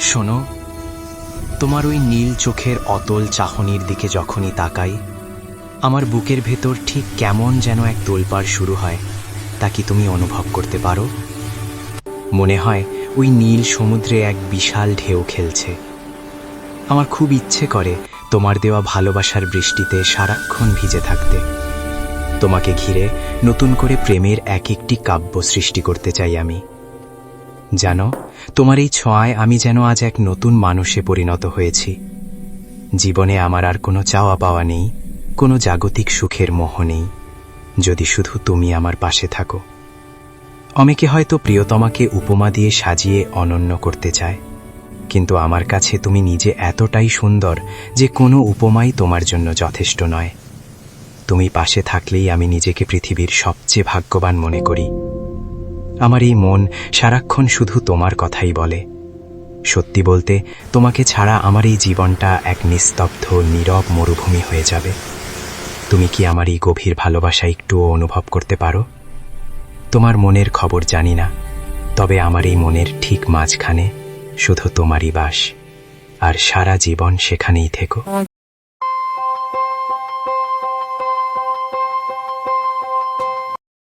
শোনো, তোমার ওই নীল চোখের অতল চাহনির দিকে যখনই তাকাই, আমার বুকের ভেতর ঠিক কেমন যেন এক তোলপাড় শুরু হয়, তা কি তুমি অনুভব করতে পারো? মনে হয় ওই নীল সমুদ্রে এক বিশাল ঢেউ খেলছে। আমার খুব ইচ্ছে করে তোমার দেওয়া ভালোবাসার বৃষ্টিতে সারাক্ষণ ভিজে থাকতে। তোমাকে ঘিরে নতুন করে প্রেমের এক একটি কাব্য সৃষ্টি করতে চাই আমি। জানো, তোমার এই ছোঁয়ায় আমি যেন আজ এক নতুন মানুষে পরিণত হয়েছি। জীবনে আমার আর কোনো চাওয়া পাওয়া নেই, কোনো জাগতিক সুখের মোহ নেই, যদি শুধু তুমি আমার পাশে থাকো। অনেকে হয়তো প্রিয়তমাকে উপমা দিয়ে সাজিয়ে অনন্য করতে চায়, কিন্তু আমার কাছে তুমি নিজে এতটাই সুন্দর যে কোনো উপমাই তোমার জন্য যথেষ্ট নয়। তুমি পাশে থাকলেই আমি নিজেকে পৃথিবীর সবচেয়ে ভাগ্যবান মনে করি। আমার এই মন সারাক্ষণ শুধু তোমার কথাই বলে। সত্যি বলতে, তোমাকে ছাড়া আমার এই জীবনটা এক নিস্তব্ধ, নীরব মরুভূমি হয়ে যাবে। তুমি কি আমার এই গভীর ভালোবাসা একটুও অনুভব করতে পারো? তোমার মনের খবর জানি না, তবে আমার এই মনের ঠিক মাঝখানে শুধু তোমারই বাস, আর সারা জীবন সেখানেই থেকো।